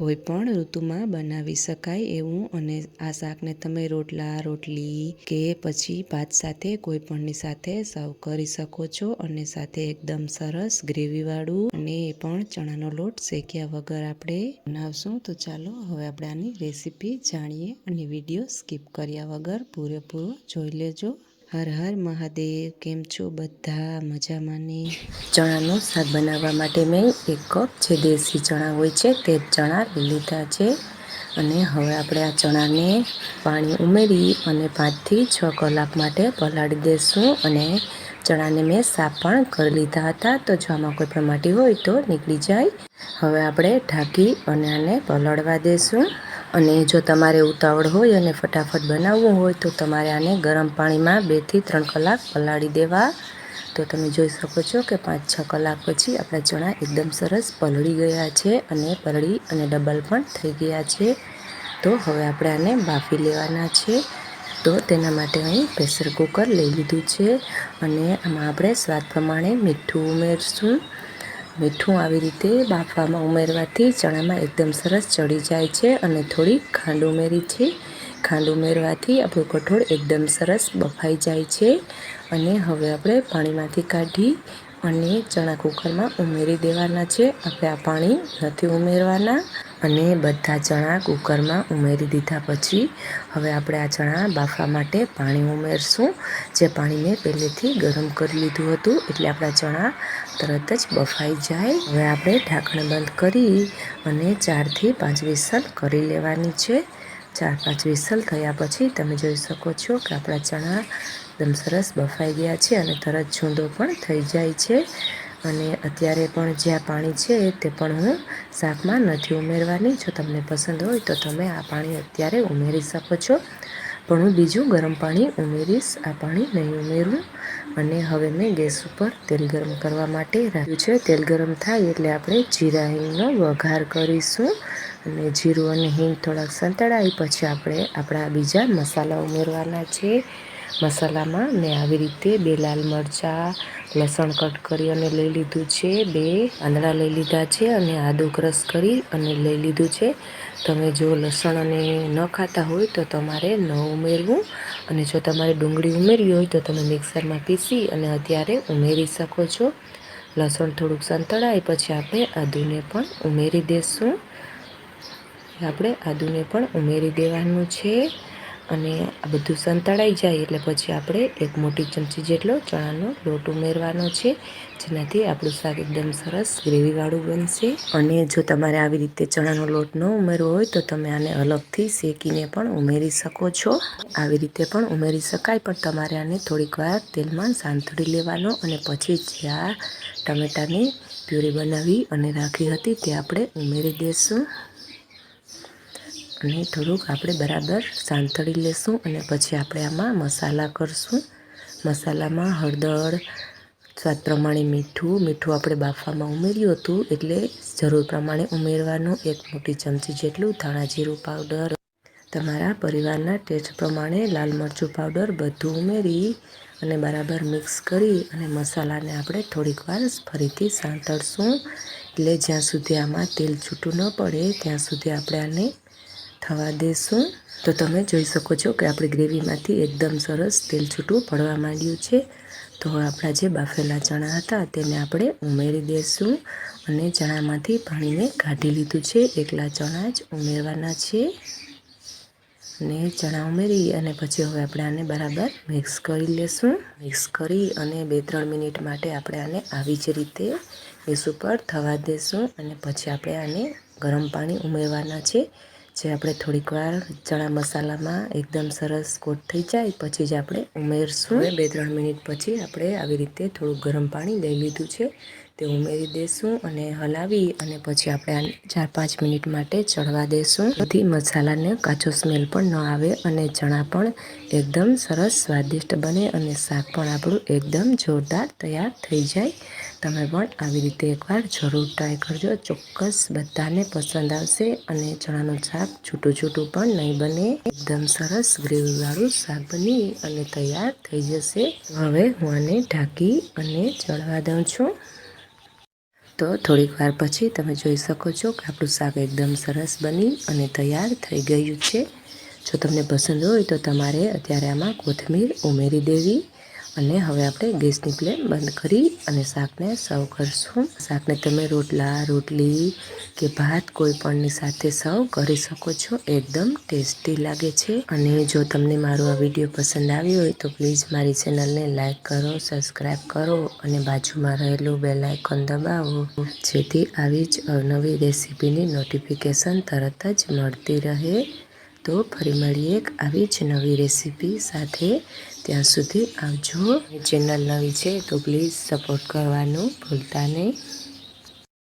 કોઈ પણ ઋતુમાં બનાવી શકાય એવું અને આ શાકને તમે રોટલા, રોટલી કે પછી ભાત સાથે કોઈ પણની સાથે સર્વ કરી શકો છો અને સાથે એકદમ સરસ ગ્રેવીવાળું અને એ પણ ચણાનો લોટ શેક્યા વગર આપણે બનાવશું. તો ચાલો હવે આપણે આની રેસીપી જાણીએ અને વીડિયો સ્કીપ કર્યા વગર પૂરેપૂરો જોઈ લેજો. હર હર મહાદેવ, કેમ છો બધા? મજામાં ને ચણાનું શાક બનાવવા માટે મેં એક કપ જે દેશી ચણા હોય છે તે ચણા લીધા છે. અને હવે આપણે આ ચણાને પાણી ઉમેરી અને પાંચથી છ કલાક માટે પલાળી દઈશું અને ચણાને મેં સાફ પણ કરી લીધા હતા. તો જો આમાં કોઈ પણ માટી હોય તો નીકળી જાય. હવે આપણે ઢાંકી અને આને પલાળવા દઈશું અને જો તમારે ઉતાવળ હોય અને ફટાફટ બનાવવું હોય તો તમારે આને ગરમ પાણીમાં બેથી ત્રણ કલાક પલાળી દેવા. તો તમે જોઈ શકો છો કે પાંચ છ કલાક પછી આપણા ચણા એકદમ સરસ પલળી ગયા છે અને પલળી અને ડબલ પણ થઈ ગયા છે. તો હવે આપણે આને બાફી લેવાના છે. તો તેના માટે અહીં પ્રેશર કુકર લઈ લીધું છે અને આમાં આપણે સ્વાદ પ્રમાણે મીઠું ઉમેરશું. મીઠું આવી રીતે બાફવામાં ઉમેરવાથી ચણામાં એકદમ સરસ ચડી જાય છે અને થોડી ખાંડ ઉમેરી છે. ખાંડ ઉમેરવાથી આપણું કઠોળ એકદમ સરસ બફાઈ જાય છે. અને હવે આપણે પાણીમાંથી કાઢી અને ચણા કુકરમાં ઉમેરી દેવાના છે. આપણે આ પાણી નથી ઉમેરવાના અને બધા ચણા કુકરમાં ઉમેરી દીધા પછી હવે આપણે આ ચણા બાફવા માટે પાણી ઉમેરશું. જે પાણી મેં પહેલેથી ગરમ કરી લીધું હતું એટલે આપણા ચણા તરત જ બફાઈ જાય. હવે આપણે ઢાંકણ બંધ કરી અને ચારથી પાંચ વિસલ કરી લેવાની છે. ચાર પાંચ વિસલ થયા પછી તમે જોઈ શકો છો કે આપણા ચણા એકદમ સરસ બફાઈ ગયા છે અને તરત છૂંદો પણ થઈ જાય છે. અને અત્યારે પણ જ્યાં પાણી છે તે પણ હું શાકમાં નથી ઉમેરવાની. જો તમને પસંદ હોય તો તમે આ પાણી અત્યારે ઉમેરી શકો છો. પણ હું બીજું ગરમ પાણી ઉમેરીશ, આ પાણી નહીં ઉમેરું. અને હવે મેં ગેસ ઉપર તેલ ગરમ કરવા માટે રાખ્યું છે. તેલ ગરમ થાય એટલે આપણે જીરા હિંગનો વઘાર કરીશું. અને જીરું અને હિંગ થોડાક સંતળાય પછી આપણે આપણા બીજા મસાલા ઉમેરવાના છે. મસાલામાં મેં આવી રીતે બે લાલ મરચાં, લસણ કટ કરી અને લઈ લીધું છે. બે આંદળા લઈ લીધા છે અને આદુ ક્રશ કરી અને લઈ લીધું છે. તમે જો લસણ અને ન ખાતા હોય તો તમારે ન ઉમેરવું અને જો તમારે ડુંગળી ઉમેરવી હોય તો તમે મિક્સરમાં પીસી અને અત્યારે ઉમેરી શકો છો. લસણ થોડુંક સંતળાય પછી આપણે આદુને પણ ઉમેરી દઈશું આપણે આદુને પણ ઉમેરી દેવાનું છે. અને આ બધું સંતળાઈ જાય એટલે પછી આપણે એક મોટી ચમચી જેટલો ચણાનો લોટ ઉમેરવાનો છે, જેનાથી આપણું શાક એકદમ સરસ ગ્રેવીવાળું બનશે. અને જો તમારે આવી રીતે ચણાનો લોટ ન ઉમેરવો હોય, તો તમે આને અલગથી શેકીને પણ ઉમેરી શકો છો. આવી રીતે પણ ઉમેરી શકાય, પણ તમારે આને થોડીક વાર તેલમાં સાંતળી લેવાનો અને પછી જે આ ટમેટાની પ્યુરી બનાવી અને રાખી હતી, તે આપણે ઉમેરી દઈશું અને થોડુંક આપણે બરાબર સાંતળી લેશું અને પછી આપણે આમાં મસાલા કરશું. મસાલામાં હળદર, સ્વાદ પ્રમાણે મીઠું મીઠું આપણે બાફવામાં ઉમેર્યું હતું એટલે જરૂર પ્રમાણે ઉમેરવાનું, એક મોટી ચમચી જેટલું ધાણા જીરું પાવડર. તમારા પરિવારના ટેસ્ટ પ્રમાણે લાલ મરચું પાવડર બધું ઉમેરી અને બરાબર મિક્સ કરી અને મસાલાને આપણે થોડીક વાર ફરીથી સાંતળશું. એટલે જ્યાં સુધી આમાં તેલ છૂટું ન પડે, ત્યાં સુધી આપણે આને થવા દેશું. તો તમે જોઈ શકો છો કે આપણી ગ્રેવીમાંથી એકદમ સરસ તેલ છૂટું પડવા માંડ્યું છે. તો આપણા જે બાફેલા ચણા હતા તેને આપણે ઉમેરી દઈશું અને ચણામાંથી પાણીને કાઢી લીધું છે. એકલા ચણા જ ઉમેરવાના છે અને ચણા ઉમેરી અને પછી હવે આપણે આને બરાબર મિક્સ કરી લેશું. મિક્સ કરી અને બે ત્રણ મિનિટ માટે આપણે આને આવી જ રીતે ગેસ ઉપર થવા દેશું અને પછી આપણે આને ગરમ પાણી ઉમેરવાના છે. જે આપણે થોડીક વાર ચણા મસાલામાં એકદમ સરસ કોટ થઈ જાય, પછી જ આપણે ઉમેરશું. બે ત્રણ મિનિટ પછી આપણે આવી રીતે થોડું ગરમ પાણી લઈ લીધું છે. તે ઉમેરી દઈશું અને હલાવી અને પછી આપણે ચાર પાંચ મિનિટ માટે ચડવા દઈશું જેથી મસાલાને કાચો સ્મેલ પણ ન આવે અને ચણા પણ એકદમ સરસ સ્વાદિષ્ટ બને અને શાક પણ આપણું એકદમ જોરદાર તૈયાર થઈ જાય. તમે પણ આવી રીતે એકવાર જરૂર ટ્રાય કરજો. ચોક્કસ બધાને પસંદ આવશે અને ચણાનું શાક છૂટું છૂટું પણ નહીં બને. એકદમ સરસ ગ્રેવીવાળું શાક બની અને તૈયાર થઈ જશે. હવે હું આને ઢાંકી અને ચડવા દઉં છું. તો થોડીક વાર પછી તમે જોઈ શકો છો કે આપણું શાક એકદમ સરસ બની અને તૈયાર થઈ ગયું છે. જો તમને પસંદ હોય તો તમારે અત્યારે આમાં કોથમીર ઉમેરી દેવી. અને હવે આપણે ગેસની ફ્લેમ બંધ કરી અને શાકને સર્વ કરશું. શાકને તમે રોટલા, રોટલી કે ભાત કોઈ પણની સાથે સર્વ કરી શકો છો. એકદમ ટેસ્ટી લાગે છે. અને જો તમને મારો આ વીડિયો પસંદ આવ્યો હોય તો પ્લીઝ મારી ચેનલને લાઇક કરો, સબસ્ક્રાઈબ કરો અને બાજુમાં રહેલું બેલ આઇકોન દબાવો. જેથી આવી જ અવનવી રેસીપીની નોટિફિકેશન તરત જ મળતી રહે. તો ફરી મળીએ એક આવી જ નવી રેસીપી સાથે. ત્યાં સુધી આવજો. ચેનલ નવી છે તો પ્લીઝ સપોર્ટ કરવાનું ભૂલતા નહીં.